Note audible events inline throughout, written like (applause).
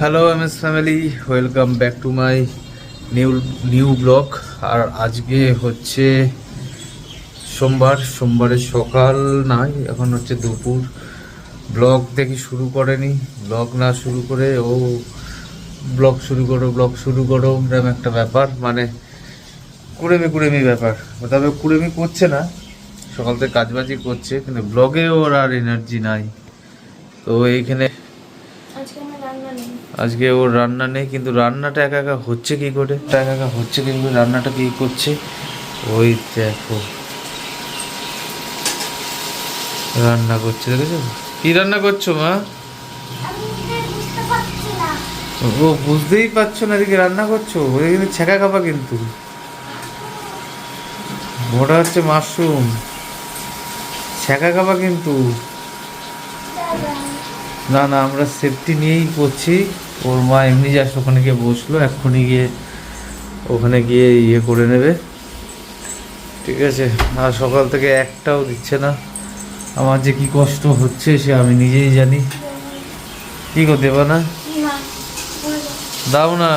Hello M S family welcome back to my new new blog আর আজকে হচ্ছে সোমবার, সোমবারের সকাল নাই, এখন হচ্ছে দুপুর। ব্লগ দেখি শুরু করেনি ব্লগ না শুরু করে, ও ব্লগ শুরু করো ব্লগ শুরু করো, এরকম একটা ব্যাপার। মানে কুড়েমি কুড়েমি ব্যাপার। তবে কুড়েমি করছে না, সকাল থেকে কাজবাজি করছে, কিন্তু ব্লগে ওর আর এনার্জি নাই। তো এইখানে আজকে আমার রান্না নেই আজকে ওর রান্না নেই, কিন্তু রান্নাটা একা একা হচ্ছে কি করে? একা একা হচ্ছে কি করে? রান্নাটা কী করছে? ওই দেখো। রান্না করছে, দেখেছ? কি রান্না করছ, মা? ও বুঝতেই পারছ না এদিকে রান্না করছ? ওদের কিন্তু ছেঁকা খাবা কিন্তু। ওটা হচ্ছে মাশরুম। ছেঁকা খাবা কিন্তু। না না, আমরা সেফটি নিয়েই করছি। ওর মা এমনি যাস ওখানে গিয়ে বসল এক্ষুনি গিয়ে ওখানে গিয়ে ইয়ে করে নেবে। ঠিক আছে আর সকাল থেকে একটাও দিচ্ছে না। আমার যে কি কষ্ট হচ্ছে সে আমি নিজেই জানি। কি করতে দেবা না দাও, না।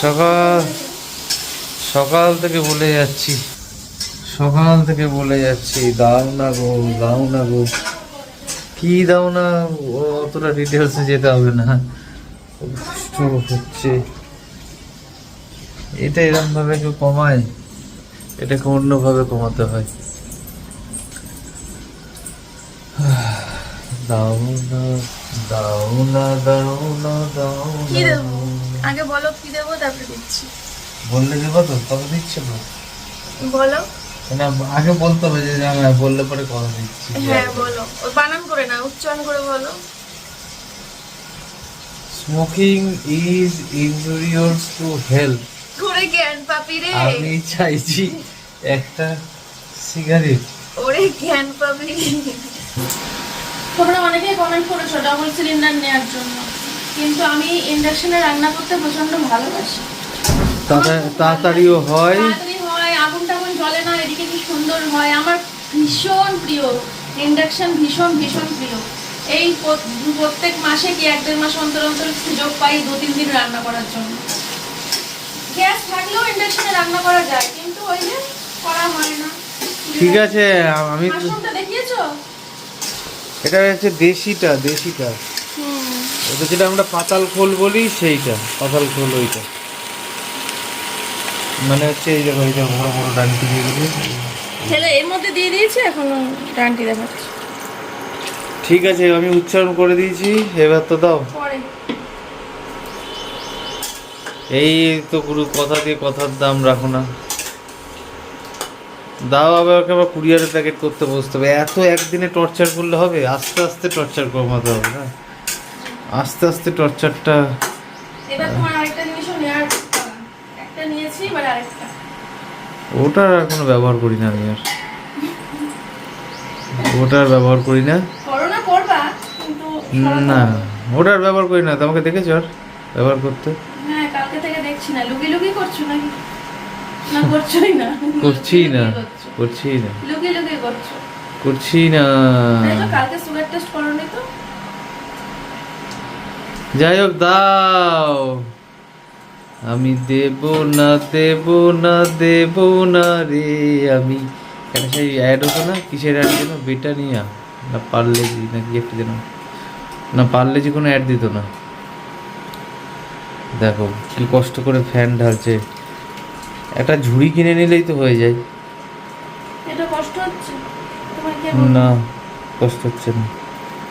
সকাল সকাল থেকে বলে যাচ্ছি। সকাল থেকে বলে যাচ্ছি দাও না গো দাও না গো। কি দাও না অতটা ডিটেলসে যেতে হবে না। হচ্ছে। এটা এরকম ভাবে কেউ কমায়? এটাকে অন্যভাবে কমাতে হয়। দাও না দাও না দাও না দাও কি দেবো? আগে বলো কি দেবো তারপরে দিচ্ছি। বললে দেবো তো? তবে দিচ্ছে না। বলো। না আগে বলতে হবে যে না বললে পরে কথা দিচ্ছি হ্যাঁ বলো। বানান করে না উচ্চারণ করে বলো। Smoking is injurious to health করে জ্ঞান পাপি রে। আমি চাইছি একটা সিগারেট ওরে জ্ঞান পাপি। তোমরা অনেকেই কমেন্ট করেছ ডাবল সিলিন্ডার নেওয়ার জন্য। কিন্তু আমি ইন্ডাকশনে রান্না করতে প্রচণ্ড ভালোবাসি। তাড়াতাড়িও হয়। তাড়াতাড়ি হয় আগুন টাগুন জ্বলে না সুন্দর হয়। আমার ভীষণ প্রিয়। ইন্ডাকশন ভীষণ ভীষণ প্রিয়। এই প্রত্যেক মাসে কি এক দেড় মাস অন্তর অন্তর সুযোগ পাই দু তিন দিন রান্না করার জন্য? গ্যাস থাকলেও ইন্ডাকশনে রান্না করা যায় কিন্তু ওই যে করা হয় না। ঠিক আছে আমি দেখিয়েছো? এটা হচ্ছে দেশিটা দেশিটা। হুম। এটা যেটা আমরা পাতাল খোল বলি সেইটা পাতাল খোল ওইটা। মানে হচ্ছে এই দেখো যে বড় বড় ডান্টি দিয়ে ছেলে এর মধ্যে দিয়ে দিয়েছে এখনও ডান্টি দেখাচ্ছে। ঠিক আছে আমি উচ্চারণ করে দিয়েছি এবার তো দাও। এই তো পুরো কথা দিয়ে কথার দাম রাখো না। দাও আবার ওকে আবার কুরিয়ারের প্যাকেট করতে বসতে হবে। এত একদিনে টর্চার করলে হবে? আস্তে আস্তে টর্চার কমাতে হবে না? আস্তে আস্তে টর্চারটা এবার তোমার আরেকটা নেওয়ার একটা নিয়েছি এবার আরেকটা ওটা আর কোনো ব্যবহার করি না আমি আর। ওটা আর ব্যবহার করি না। না করবা কিন্তু না ওটা ব্যবহার করি না। তোমাকে দেখেছ আর ব্যবহার করতে? কালকে থেকে দেখছি না। লুকি লুকি করছ নাকি? না করছোই না। (laughs) করছি। না। করছি। না। যাই হোক দাও। আমি দেব না দেব না দেব না রে আমি। কেন সেই অ্যাড হতো না কিসের অ্যাড যেন? বেটানিয়া। না পার্লেজি না কি একটা যেন। না পারলে যে কোনো অ্যাড দিত না। দেখো কি কষ্ট করে ফ্যান ঢালছে। একটা ঝুড়ি কিনে নিলেই তো হয়ে যায়। এটা কষ্ট হচ্ছে? না কষ্ট হচ্ছে না।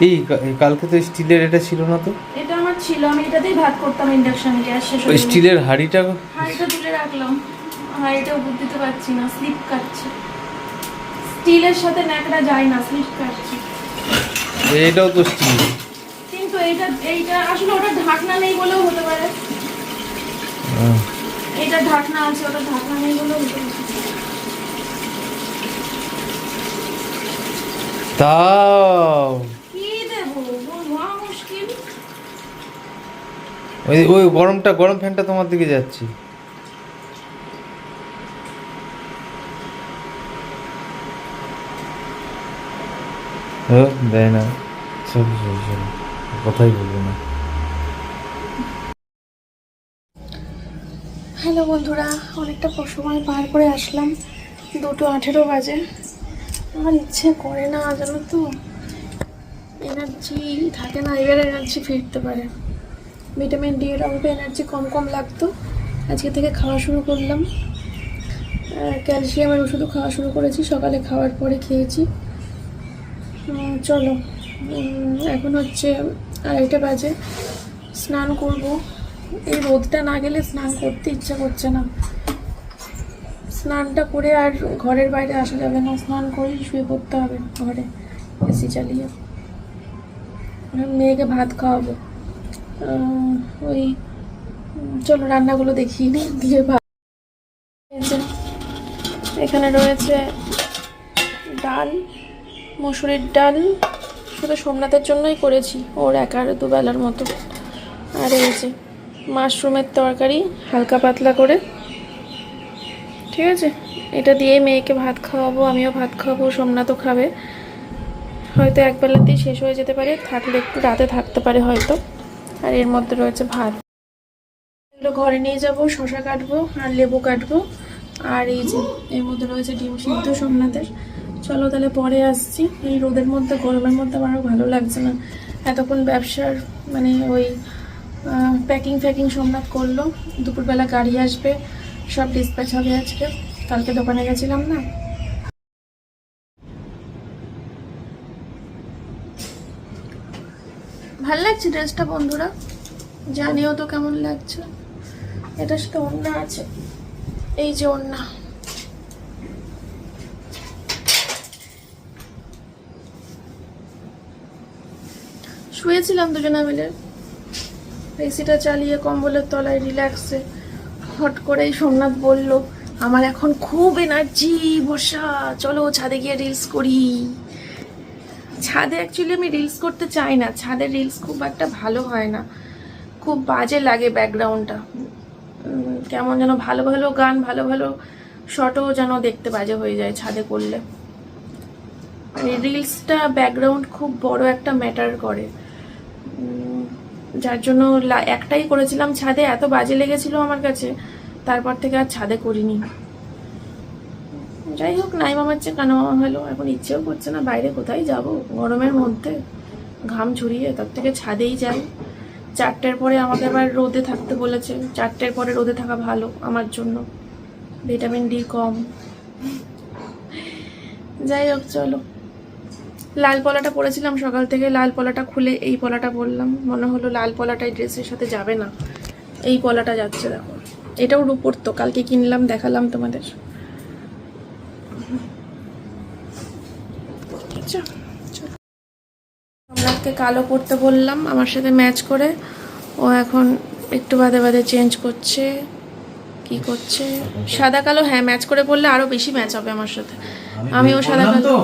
এই কালকে তো স্টিলের এটা ছিল না তো? এটা আমার ছিল আমি এটাতেই ভাত করতাম ইন্ডাকশন গ্যাস শেষ ওই স্টিলের হাঁড়িটা হাঁড়িটা তুলে রাখলাম। হাঁড়িটাও বুঝতে পারছি না স্লিপ কাটছে। স্টিলের সাথে ন্যাকড়া যায় না স্লিপ কাটছে। এটাও তো স্টিল। কিন্তু এইটা এইটা আসলে ওটা ঢাকনা নেই বলেও হতে পারে। এটা ঢাকনা আছে ওটা ঢাকনা নেই বলেও হতে পারে। তাও কি দেবো মহা মুশকিল ওই ওই গরমটা, গরম ফ্যানটা তোমার দিকে যাচ্ছে। দেয় না। কথাই বলব না। হ্যালো বন্ধুরা, অনেকটা সময় পার করে আসলাম। দুটো আঠেরো বাজে। আমার ইচ্ছে করে না, জানো তো? এনার্জি থাকে না, এবার এনার্জি ফিরতে পারে। ভিটামিন ডি এর অল্প এনার্জি কম কম লাগতো। আজকে থেকে খাওয়া শুরু করলাম। ক্যালসিয়ামের ওষুধও খাওয়া শুরু করেছি। সকালে খাওয়ার পরে খেয়েছি। চলো। এখন হচ্ছে আড়াইটা বাজে। স্নান করব। এই রোদটা না গেলে স্নান করতে ইচ্ছা করছে না। স্নানটা করে আর ঘরের বাইরে আসা যাবে না। স্নান করেই শুয়ে পড়তে হবে ঘরে। এসি চালিয়ে। মেয়েকে ভাত খাওয়াবো। ওই, চলো রান্নাগুলো দেখিয়ে নিই দিয়ে এখানে রয়েছে ডাল, মসুরির ডাল, শুধু সোমনাথের জন্যই করেছি, ওর একার দুবেলার মতো। আর যে মাশরুমের তরকারি, হালকা পাতলা করে। ঠিক আছে? এটা দিয়ে মেয়েকে ভাত খাওয়াবো, আমিও ভাত খাওয়াবো, সোমনাথও খাবে। হয়তো একবেলাতেই শেষ হয়ে যেতে পারে, থাকলে একটু রাতে থাকতে পারে হয়তো। আর এর মধ্যে রয়েছে ভাত। এগুলো ঘরে নিয়ে যাব শশা কাটবো আর লেবু কাটবো। আর এই যে, এর মধ্যে রয়েছে ডিম সিদ্ধ সোমনাথের। চলো তাহলে পরে আসছি। এই রোদের মধ্যে, গরমের মধ্যে আমারও ভালো লাগছে না। এতক্ষণ ব্যবসার মানে ওই প্যাকিং ফ্যাকিং সোমনাথ করল। দুপুরবেলা গাড়ি আসবে, সব ডিসপ্যাচ হবে আজকে। কালকে দোকানে গেছিলাম না। ভালো লাগছে ড্রেসটা বন্ধুরা? জানিও তো কেমন লাগছে। এটার সাথে ওড়না আছে। এই যে ওড়না। শুয়েছিলাম দুজনে মিলে। এসিটা চালিয়ে কম্বলের তলায় রিল্যাক্সে হট করেই সোমনাথ বলল, আমার এখন খুব এনার্জি বসা চলো ছাদে গিয়ে রিলস করি। ছাদে অ্যাকচুয়ালি আমি রিলস করতে চাই না। ছাদের রিলস খুব একটা ভালো হয় না। খুব বাজে লাগে ব্যাকগ্রাউন্ডটা কেমন যেন ভালো ভালো গান, ভালো ভালো শটও যেন দেখতে বাজে হয়ে যায় ছাদে করলে। মানে রিলসটা ব্যাকগ্রাউন্ড খুব বড় একটা ম্যাটার করে। যার জন্য একটাই করেছিলাম ছাদে। এত বাজে লেগেছিল আমার কাছে। তারপর থেকে আর ছাদে করিনি। যাই হোক, নাই মামার চেয়ে কানা মামা ভালো। এখন ইচ্ছেও করছে না বাইরে কোথায় যাব? গরমের মধ্যে ঘাম ঝরিয়ে তার থেকে ছাদেই যাই। চারটের পরে আমাকে আবার রোদে থাকতে বলেছে। চারটের পরে রোদে থাকা ভালো আমার জন্য। ভিটামিন ডি কম। যাই হোক, চলো। লাল পলাটা পরেছিলাম সকাল থেকে। লাল পলাটা খুলে এই পলাটা বললাম মনে হলো লাল পলাটা এই ড্রেসের সাথে যাবে না। এই পলাটা যাচ্ছে, দেখো। এটাও রূপোর তো কালকে কিনলাম, দেখালাম তোমাদের আচ্ছা, চলো। সোমনাথকে কালো পরতে বললাম আমার সাথে ম্যাচ করে। ও এখন একটু বাদে বাদে চেঞ্জ করছে। কি করছে? সাদা কালো হ্যাঁ ম্যাচ করে পরলে আরও বেশি ম্যাচ হবে আমার সাথে। আমিও সাদা কালো।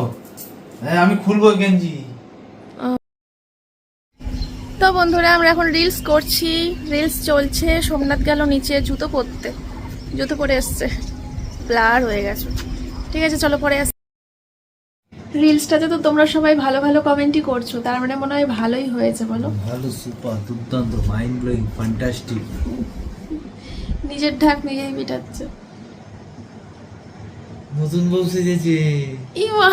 হ্যাঁ আমি খুলবো গেঞ্জি। তো বন্ধুরা আমরা এখন রিলস করছি। রিলস চলছে। সোমনাথ গেল নিচে জুতো পরতে। জুতো পরে এসছে। ব্লার হয়ে গেছে। ঠিক আছে চলো পরে আস। রিলসটাতে তো তোমরা সবাই ভালো ভালো কমেন্টই করছ তার মানে মনে হয় ভালোই হয়েছে বলো? ভালো সুপার দুর্দান্ত মাইন্ড ব্লোয়িং ফ্যান্টাস্টিক নিজের ঢাক নিজেই মিটাচ্ছে। নতুন বউ সেজেছে। ইমা।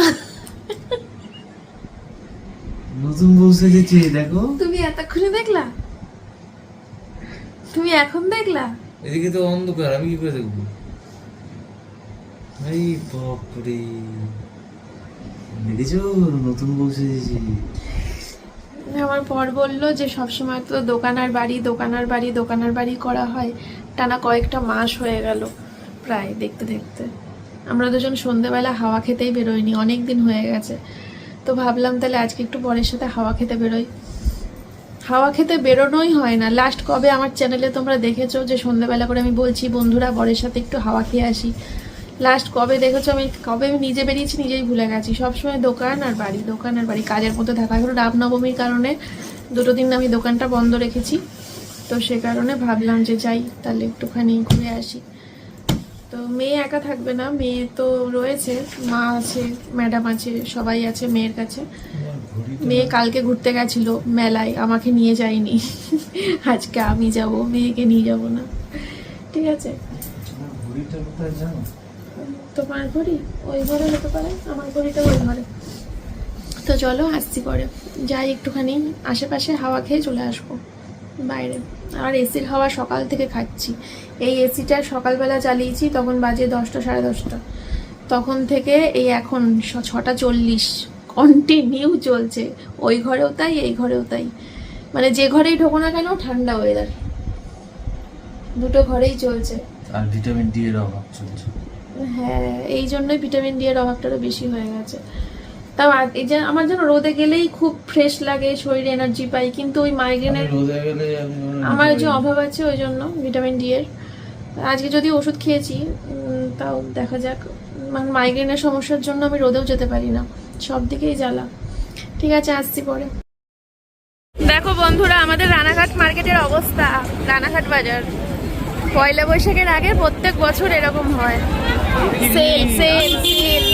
নতুন বউ সেজেছে দেখো। তুমি এতক্ষণে দেখলা? তুমি এখন দেখলা? এদিকে তো অন্ধকার আমি কি করে দেখব? এই বাপরে। নতুন বউ আমার পর বলল যে সবসময় তো দোকান আর বাড়ি দোকান আর বাড়ি দোকান আর বাড়ি করা হয়। টানা কয়েকটা মাস হয়ে গেল প্রায় দেখতে দেখতে। আমরা দুজন সন্ধেবেলা হাওয়া খেতেই বেরোইনি অনেক দিন হয়ে গেছে। তো ভাবলাম তাহলে আজকে একটু পরের সাথে হাওয়া খেতে বেরোই। হাওয়া খেতে বেরোনোই হয় না। লাস্ট কবে আমার চ্যানেলে তোমরা দেখেছ যে সন্ধ্যাবেলা করে আমি বলছি, বন্ধুরা, বরের সাথে একটু হাওয়া খেয়ে আসি। লাস্ট কবে দেখেছ? আমি কবে আমি নিজে বেরিয়েছি, নিজেই ভুলে গেছি। সবসময় দোকান আর বাড়ি, দোকান আর বাড়ি। কাজের মধ্যে থাকা এখন রামনবমীর কারণে। দুটো দিন আমি দোকানটা বন্ধ রেখেছি। তো সে কারণে ভাবলাম যে যাই, তাহলে একটুখানি ঘুরে আসি। তো মেয়ে একা থাকবে না, মেয়ে তো রয়েছে, মা আছে, ম্যাডাম আছে, সবাই আছে মেয়ের কাছে। মেয়ে কালকে ঘুরতে গেছিল মেলায়, আমাকে নিয়ে যায়নি। আজকে আমি যাব, মেয়েকে নিয়ে যাব না। ঠিক আছে? তোমার ঘড়ি, ওই ঘরে হতে পারে, আমার ঘড়িটা ওই ঘরে। তো চলো, আসছি পরে। যাই একটুখানি, আশেপাশে হাওয়া খেয়ে চলে আসব বাইরে। আর এসির হাওয়া সকাল থেকে খাচ্ছি। এই এসিটা সকালবেলা চালিয়েছি, তখন বাজে দশটা, সাড়ে দশটা। তখন থেকে এই এখন ছটা চল্লিশ। কন্টিনিউ চলছে। ওই ঘরেও তাই, এই ঘরেও তাই। মানে যে ঘরেই ঢোকো না কেন, ঠান্ডা ওয়েদার দুটো ঘরেই চলছে। আর ভিটামিন ডি এর অভাব চলছে। হ্যাঁ এই জন্যই ভিটামিন ডি এর অভাবটা বেশি হয়ে গেছে। তাও এই যে আমার যেন রোদে গেলেই খুব ফ্রেশ লাগে শরীরে এনার্জি পাই কিন্তু ওই মাইগ্রেনের রোদে গেলে আমি আমার যে অভাব আছে ওই জন্য ভিটামিন ডি এর। আজকে যদি ওষুধ খেয়েছি তাও দেখা যাক। মানে মাইগ্রেনের সমস্যার জন্য আমি রোদেও যেতে পারি না। সব দিকেই জ্বালা। ঠিক আছে আসছি পরে। দেখো বন্ধুরা আমাদের রানাঘাট মার্কেটের অবস্থা। রানাঘাট বাজার। পয়লা বৈশাখের আগে প্রত্যেক বছর এরকম হয়। Sale sale sale.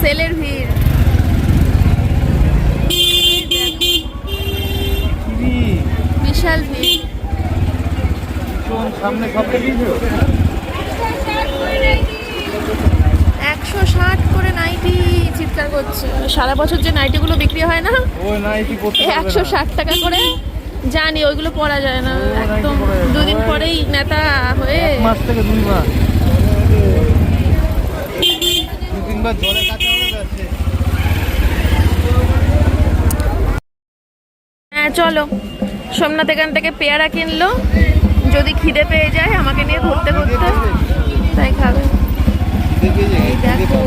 সেলের ভিড়। বিশাল ভিড়। সামনে একশো ষাট করে নাইটি চিৎকার করছে। সারা বছর যে নাইটিগুলো বিক্রি হয় না। একশো ষাট টাকা করে জানি ওইগুলো পরা যায় না। একদম দুদিন পরেই নেতা হয়ে মাস থেকে দুই মাস তিনবার জলে কাঁচা হবে যাচ্ছে। হ্যাঁ চলো। সোমনাথ এখান থেকে পেয়ারা কিনলো। যদি খিদে পেয়ে যায় আমাকে নিয়ে ঘুরতে ঘুরতে। তাই খাবে। দেখে।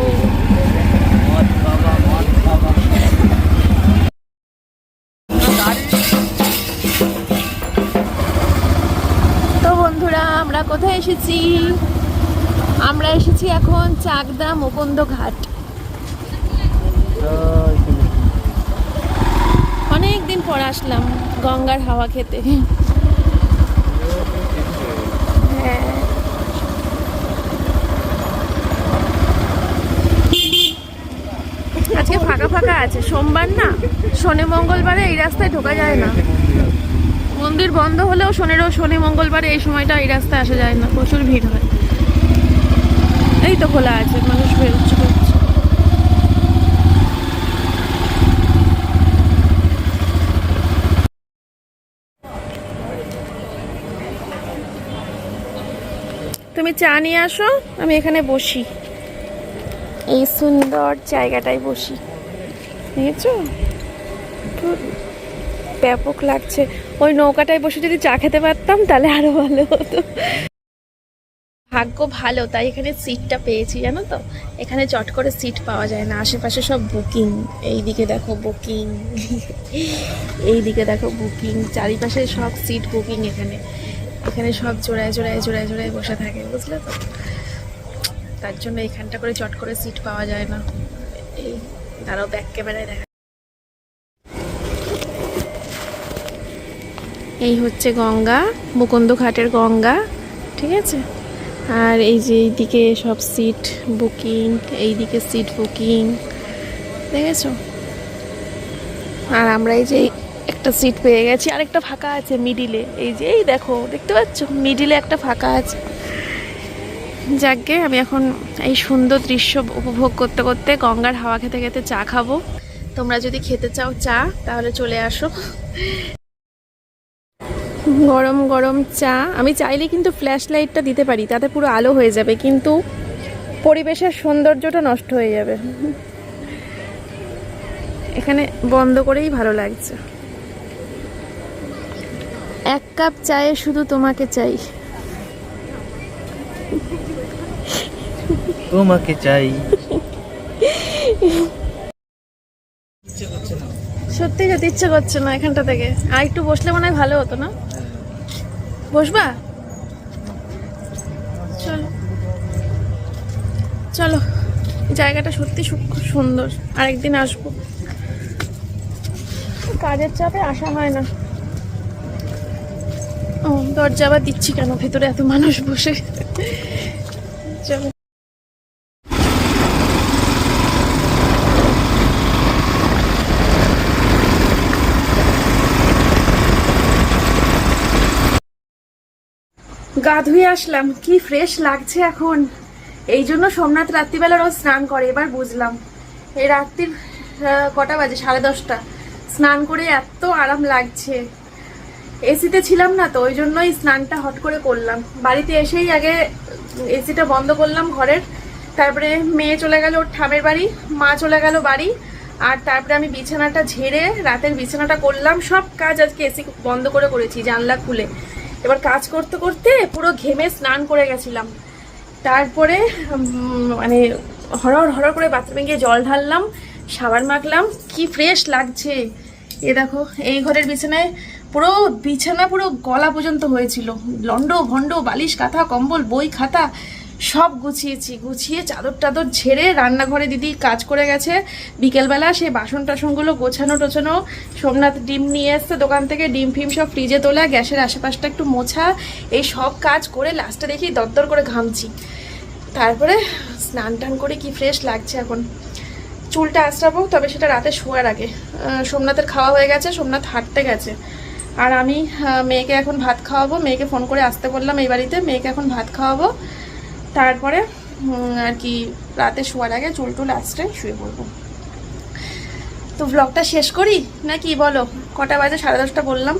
বন্ধুরা, আমরা কোথায় এসেছি? আমরা এসেছি এখন চাকদা মুকুন্দ ঘাট অনেক দিন পর আসলাম গঙ্গার হাওয়া খেতে। হ্যাঁ। আজকে ফাঁকা ফাঁকা আছে, সোমবার না? শনি মঙ্গলবারে এই রাস্তায় ঢোকা যায় না। মন্দির বন্ধ হলেও শনিরও শনি মঙ্গলবারে এই সময়টা এই রাস্তায় আসা যায় না প্রচুর ভিড় হয়। এই তো খোলা আছে মানুষ বেরোচ্ছে বেরোচ্ছে। তুমি চা নিয়ে আসো আমি এখানে বসি। এই সুন্দর জায়গাটায় বসি। খুব ব্যাপক লাগছে। ওই নৌকাটায় বসে যদি চা খেতে পারতাম, তাহলে আরও ভালো হতো। ভাগ্য ভালো, তাই এখানে সিটটা পেয়েছি, জানো তো? এখানে চট করে সিট পাওয়া যায় না। আশেপাশে সব বুকিং এই দিকে দেখো বুকিং এইদিকে দেখো বুকিং চারিপাশে সব সিট বুকিং এখানে। এখানে সব জোড়ায় জোড়ায় জোড়ায় জোড়ায় বসে থাকে, বুঝলে তো? তার জন্য এখানটা করে চট করে সিট পাওয়া যায় না। এই, দাঁড়াও ব্যাক ক্যামেরায় দেখা এই হচ্ছে গঙ্গা মুকুন্দ ঘাটের গঙ্গা, ঠিক আছে? আর এই যে এইদিকে সব সিট বুকিং এইদিকে সিট বুকিং দেখেছ? আর আমরা এই যে একটা সিট পেয়ে গেছি আর একটা ফাঁকা আছে মিডিলে এই যে, এই দেখো, দেখতে পাচ্ছ? মিডিলে একটা ফাঁকা আছে। যাকে আমি এখন এই সুন্দর দৃশ্য উপভোগ করতে করতে গঙ্গার হাওয়া খেতে খেতে চা খাব। তোমরা যদি খেতে চাও চা, তাহলে চলে আসো। গরম গরম চা। আমি চাইলে কিন্তু ফ্ল্যাশ লাইটটা দিতে পারি তাতে পুরো আলো হয়ে যাবে কিন্তু পরিবেশের সৌন্দর্যটা নষ্ট হয়ে যাবে। এখানে বন্ধ করেই ভালো লাগছে। এক কাপ চায়ে শুধু তোমাকে চাই। তোমাকে চাই। সত্যি যেতে ইচ্ছে করছে না এখানটা থেকে। আর একটু বসলে মনে হয় ভালো হতো না? বসবা? চলো। চলো, জায়গাটা সত্যি সুন্দর। আরেকদিন আসব। কাজের চাপে আসা হয় না। ও, দরজা আবার দিচ্ছি কেন? ভেতরে এত মানুষ বসে। চলো। গা ধুয়ে আসলাম, কি ফ্রেশ লাগছে এখন? এই জন্য সোমনাথ রাত্রিবেলা রোজ স্নান করে, এবার বুঝলাম। এই রাত্রির কটা বাজে? সাড়ে দশটা। স্নান করে এত আরাম লাগছে। এসিতে ছিলাম না তো, ওই জন্যই স্নানটা হট করে করলাম। বাড়িতে এসেই আগে এসিটা বন্ধ করলাম ঘরের। তারপরে মেয়ে চলে গেল ওর ঠামের বাড়ি, মা চলে গেল বাড়ি। আর তারপরে আমি বিছানাটা ঝেড়ে রাতের বিছানাটা করলাম। সব কাজ আজকে এসি বন্ধ করে করেছি, জানলা খুলে। এবার কাজ করতে করতে পুরো ঘেমে স্নান করে গেছিলাম। তারপরে মানে হরর হরর করে বাথরুমে গিয়ে জল ঢাললাম, সাবান মাখলাম, কি ফ্রেশ লাগছে। এ দেখো, এই ঘরের বিছানায় পুরো বিছানা পুরো গলা পর্যন্ত হয়েছিল। লন্ড ভন্ড বালিশ, কাঁথা, কম্বল, বই, খাতা সব গুছিয়েছি, গুছিয়ে চাদর টাদর ঝেড়ে রান্নাঘরে দিদি কাজ করে গেছে। বিকেলবেলা সেই বাসন টাসনগুলো গোছানো টোছানো, সোমনাথ ডিম নিয়ে এসছে দোকান থেকে, ডিম ফিম সব ফ্রিজে তোলা, গ্যাসের আশেপাশটা একটু মোছা, এই সব কাজ করে লাস্টে দেখি দরদর করে ঘামছি। তারপরে স্নান টান করে কি ফ্রেশ লাগছে এখন। চুলটা আঁচড়াবো, তবে সেটা রাতে শোয়ার আগে। সোমনাথের খাওয়া হয়ে গেছে, সোমনাথ হাঁটতে গেছে। আর আমি মেয়েকে এখন ভাত খাওয়াবো, মেয়েকে ফোন করে আসতে বললাম এই বাড়িতে, মেয়েকে এখন ভাত খাওয়াবো। তারপরে আর কি, রাতে শোয়ার আগে চুল টুল আঁচড়ে শুয়ে পড়ব। তো ব্লগটা শেষ করি? নাকি বলো? কটা বাজে? সাড়ে দশটা বললাম।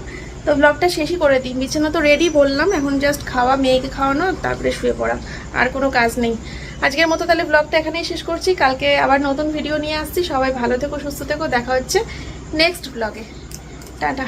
তো ব্লগটা শেষই করে দিই। বিছানা তো রেডি বললাম, এখন জাস্ট খাওয়া, মেয়েকে খাওয়ানো, তারপরে শুয়ে পড়া। আর কোনো কাজ নেই। আজকের মতো তাহলে ব্লগটা এখানেই শেষ করছি। কালকে আবার নতুন ভিডিও নিয়ে আসছি। সবাই ভালো থেকো, সুস্থ থেকো। দেখা হচ্ছে নেক্সট ব্লগে টাটা।